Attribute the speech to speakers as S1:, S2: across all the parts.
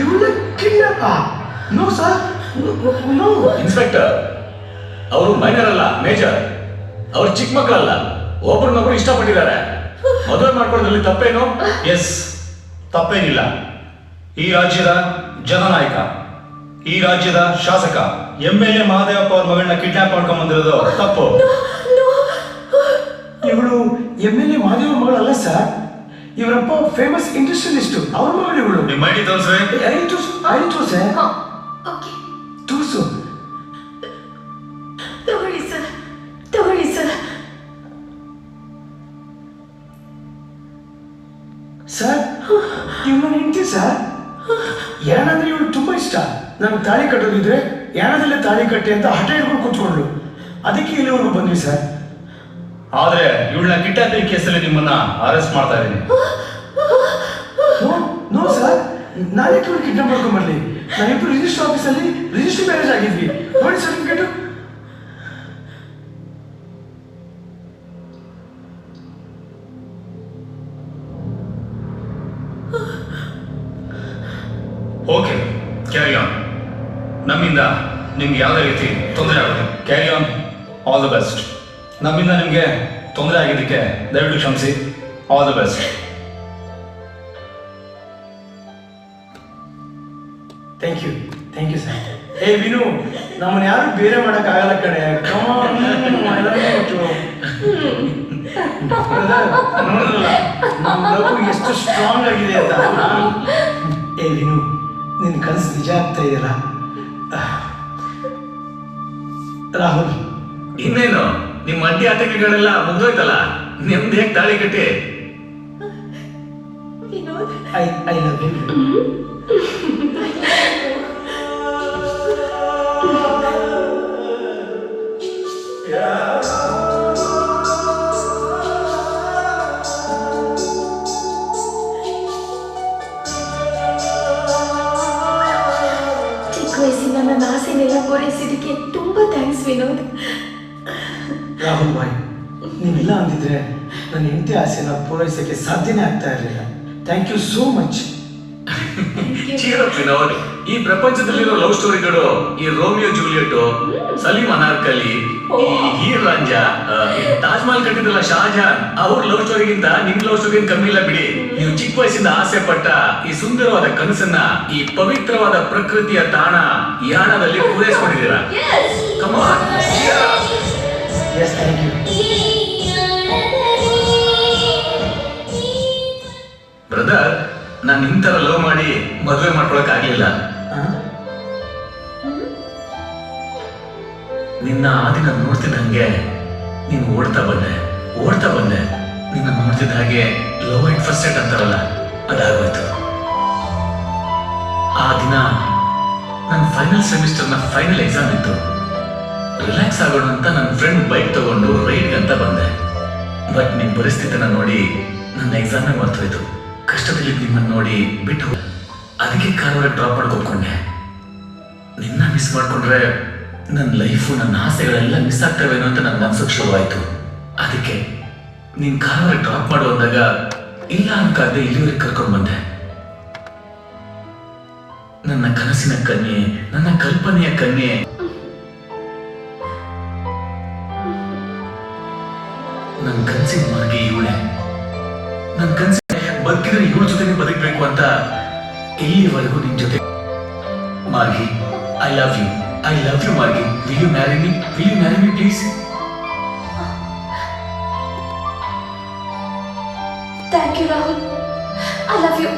S1: ಇವಳ kidnap no sir no.
S2: Inspector ಅವರು minor ಅಲ್ಲ ಮೇಜರ್. ಅವ್ರು ಚಿಕ್ಕ ಮಕ್ಕಳಲ್ಲ. ಒಬ್ರನ್ನೊಬ್ರು ಇಷ್ಟಪಟ್ಟಿದ್ದಾರೆ. ಮದುವೆ ಮಾಡ್ಕೊಳ್ಳೋದ್ರಲ್ಲಿ ತಪ್ಪೇನು?
S3: ಎಸ್ ತಪ್ಪೇನಿಲ್ಲ. ಈ ರಾಜ್ಯದ ಜನನಾಯಕ ಈ ರಾಜ್ಯದ ಶಾಸಕ ಎಂ ಎಲ್ ಎ ಮಹಾದೇವಪ್ಪ ಅವ್ರ ಮಗಳನ್ನ ಕಿಡ್ನಾಪ್ ಮಾಡ್ಕೊಂಡ್ ಬಂದಿರೋದು ತಪ್ಪು.
S1: ಇವಳು ಎಂ ಎಲ್ ಎ ಮಹಾದೇವ ಮಗಳಲ್ಲ ಸರ್ ಇವರಪ್ಪ ಫೇಮಸ್ ಇಂಡಸ್ಟ್ರಿಯಲಿಸ್ಟ್ ಅವ್ರ ಮಗಳು ಇವಳು.
S3: ನಿಮ್ಮ ಐಡಿ ತೋರಿಸ್ರಿ
S1: ಐ ತೋರ್ಸು ಐ ತೋರ್ಸೆ.
S4: ಓಕೆ.
S1: ತೋರ್ಸು.
S4: ತಗೊಳ್ಳಿ ಸರ್ ತಗೊಳ್ಳಿ ಸರ್.
S1: ಸರ್ ಇವನು ನಿಂತಿ ಸರ್? ಯಾಣಂದ್ರೆ ಇವಳು ತುಂಬಾ ಇಷ್ಟ. ನಮ್ಗೆ ತಾಳಿ ಕಟ್ಟೋದಿದ್ರೆ ಯಾಣದಲ್ಲೇ ತಾಳಿ ಕಟ್ಟಿ ಅಂತ ಹಠ ಹಿಡ್ಕೊಂಡು ಕೂತ್ಕೊಂಡ್ಳು. ಅದಕ್ಕೆ ಇಲ್ಲಿವರೆಗೂ ಬಂದ್ವಿ ಸರ್.
S3: ಆದ್ರೆ ಇವಳನ್ನ ಕಿಟ್ಟಾದ್ರಿ ಕೇಸಲ್ಲಿ ನಿಮ್ಮನ್ನ ಅರೆಸ್ಟ್ ಮಾಡ್ತಾ ಇದ್ದೀನಿ.
S1: ನೋ ಸರ್ ನಾಳೆ ಇವಳು ಕಿಡ್ನಾಪ್ ಮಾಡ್ಕೊಂಡ್ ಬರ್ಲಿ ನಾವಿಬ್ರು ರಿಜಿಸ್ಟರ್ ಆಫೀಸಲ್ಲಿ ರಿಜಿಸ್ಟರ್ ಮ್ಯಾರೇಜ್ ಆಗಿದ್ವಿ. ನೋಡಿ ಸರ್ಟಿಫಿಕೇಟು
S3: ಓಕೆ ಕ್ಯಾರಿ ಆನ್ ನಮ್ಮಿಂದ ನಿಮ್ಗೆ ಯಾವುದೇ ರೀತಿ ತೊಂದರೆ ಆಗುತ್ತೆ carry on all the best ನಮ್ಮಿಂದ ನಿಮಗೆ ತೊಂದರೆ ಆಗಿದ್ದಕ್ಕೆ ದಯವಿಟ್ಟು ಕ್ಷಮಿಸಿ. All the best
S1: thank you thank you sir ಏ ವಿನು ನಮ್ಮನ್ನ ಯಾರು ಬೇರೆ ಮಾಡಕ್ ಆಗಲ್ಲ ನೋಡಿದ್ರಲ್ಲ, ನಮ್ಮ ಲವ್ ಎಷ್ಟು ಸ್ಟ್ರಾಂಗ್ ಆಗಿದೆ ಅಂತ. ಏ ವಿನು ನಿನ್ ಕನಸು ನಿಜ ಆಗ್ತಾ ಇದೆಯಲ್ಲ? ರಾಹುಲ್.
S2: ಇನ್ನೇನು? ನಿಮ್ಮ ಅಡ್ಡಿ ಆತಂಕಗಳೆಲ್ಲ ಮುಗ್ದೋಯ್ತಲ್ಲ? ನಿಮ್ದು ಹೇಗೆ ತಾಳಿ ಕಟ್ಟಿ.
S4: Vinod.
S1: I I love you
S4: ಚಿಕ್ಕ ವಯಸ್ಸಿನ ನನ್ನ ಆಸೆನೆಲ್ಲ ಪೂರೈಸಿದ್ದಕ್ಕೆ ತುಂಬಾ ಥ್ಯಾಂಕ್ಸ್ ವಿನೋದ್.
S1: ರಾಹುಲ್ ಬಾಯ್ ನೀವೆಲ್ಲ ಅಂದಿದ್ರೆ ನನ್ನ ಹೆಂಡತಿ ಆಸೆನ ಪೂರೈಸಕ್ಕೆ ಸಾಧ್ಯನೇ ಆಗ್ತಾ ಇರಲಿಲ್ಲ. Thank you so much
S2: Vinod ಈ ಪ್ರಪಂಚದಲ್ಲಿರೋ ಲವ್ ಸ್ಟೋರಿಗಳು ಈ ರೋಮಿಯೋ ಜೂಲಿಯಟ್ ಸಲೀಮ್ ಅನಾರ್ಕಲಿ ಈ ಹೀರ್ ರಾಂಜಾ ಆ, ಈ ತಾಜ್ ಮಹಲ್ ಕಟ್ಟಿದ್ರಲ್ಲ ಶಾಜಹಾನ್ ಅವ್ರ ಲವ್ ಸ್ಟೋರಿಗಿಂತ ನಿಮ್ ಲವ್ ಸ್ಟೋರಿ ಕಮ್ಮಿ ಇಲ್ಲ ಬಿಡಿ. ನೀವು ಚಿಕ್ಕ ವಯಸ್ಸಿಂದ ಆಸೆ ಪಟ್ಟ ಈ ಸುಂದರವಾದ ಕನಸನ್ನ ಈ ಪವಿತ್ರವಾದ ಪ್ರಕೃತಿಯ ತಾಣ ಯಾಣದಲ್ಲಿ ಪೂರೈಸ್ಕೊಂಡಿದ್ದೀರಾ? Come on
S1: yes thank you
S2: brother ನಾನು ನಿಮ್ ತರ ಲವ್ ಮಾಡಿ ಮದುವೆ ಮಾಡ್ಕೊಳಕ್ ಆಗ್ಲಿಲ್ಲ. ನಿನ್ನ ಆ ದಿನ ನೋಡ್ತಿದ್ದ ಹಂಗೆ ನೀನು ಓಡ್ತಾ ಬಂದೆ ಓಡ್ತಾ ಬಂದೆ. ನಿನ್ನ ನೋಡ್ತಿದ್ದ ಹಾಗೆ ಲವ್ ಅಂಡ್ ಫಸ್ಟ್ ಸೆಟ್ ಅಂತಾರಲ್ಲ ಅದಾಗೋಯ್ತು. ಆ ದಿನ ನನ್ನ ಫೈನಲ್ ಸೆಮಿಸ್ಟರ್ನ ಫೈನಲ್ ಎಕ್ಸಾಮ್ ಇತ್ತು. ರಿಲ್ಯಾಕ್ಸ್ ಆಗೋಣ ಅಂತ ನನ್ನ ಫ್ರೆಂಡ್ ಬೈಕ್ ತಗೊಂಡು ರೈಡ್ ಅಂತ ಬಂದೆ. ಬಟ್ ನಿಮ್ ಪರಿಸ್ಥಿತಿನ ನೋಡಿ ನನ್ನ ಎಕ್ಸಾಮ್ ಮರ್ತೋಯ್ತು. ಕಷ್ಟದಲ್ಲಿ ನಿಮ್ಮನ್ನ ನೋಡಿ ಬಿಟ್ಟು. ಅದಕ್ಕೆ ಕಾರವಾರ ಡ್ರಾಪ್ ಮಾಡಿ ಒಪ್ಕೊಂಡೆ. ನಿನ್ನ ಮಿಸ್ ಮಾಡ್ಕೊಂಡ್ರೆ ನನ್ನ ಲೈಫು ನನ್ನ ಆಸೆಗಳೆಲ್ಲ ಮಿಸ್ ಆಗ್ತವೇನೋ ಅಂತ ನನ್ನ ಮನ್ಸಿಗೆ ಶುರುವಾಯ್ತು ಅದಕ್ಕೆ ನಿನ್ನ ಕಾರವಾರ ಡ್ರಾಪ್ ಮಾಡು ಅಂದಾಗ ಇಲ್ಲ ಅನ್ಕಾದೆ ಇಲ್ಲಿವರೆಗೆ ಕರ್ಕೊಂಡು ಬಂದೆ. ನನ್ನ ಕನಸಿನ ಕನ್ಯೆ ನನ್ನ ಕಲ್ಪನೆಯ ಕನ್ಯೆ ನನ್ನ ಕನ್ಸಿನ ಮಾರ್ಗಿ ಇವಳೆ. ನನ್ನ ಕನ್ಸಿ ಬದುಕಿದ್ರೆ ಇವಳ ಜೊತೆ ಬದುಕಬೇಕು ಅಂತ ಇಲ್ಲಿವರೆಗೂ ನಿನ್ ಜೊತೆ. Margi I love you I love you Margi. Will you marry me will you marry me please
S4: thank you Rahul I love you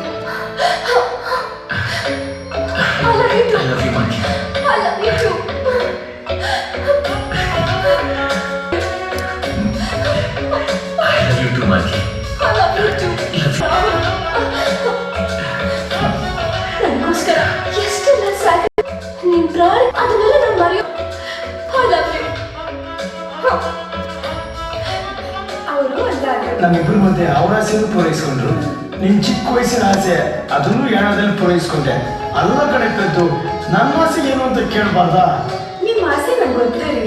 S1: ಆಸೆಯನ್ನು ಪೂರೈಸಿಕೊಂಡ್ರು. ನಿನ್ ಚಿಕ್ಕ ವಯಸ್ಸಿನ ಆಸೆ, ಅದನ್ನು ಯಾಣದಲ್ಲಿ ಪೂರೈಸ್ಕೊಂಡೆ. ಅಲ್ಲ ಕಡೆ ಕದ್ದು ನನ್ನ ಆಸೆ ಏನು ಅಂತ ಕೇಳಬಾರ್ದಾ?
S4: ನಿಮ್ಮ ಆಸೆ ನಂಗೆ ಗೊತ್ತಿರಲಿ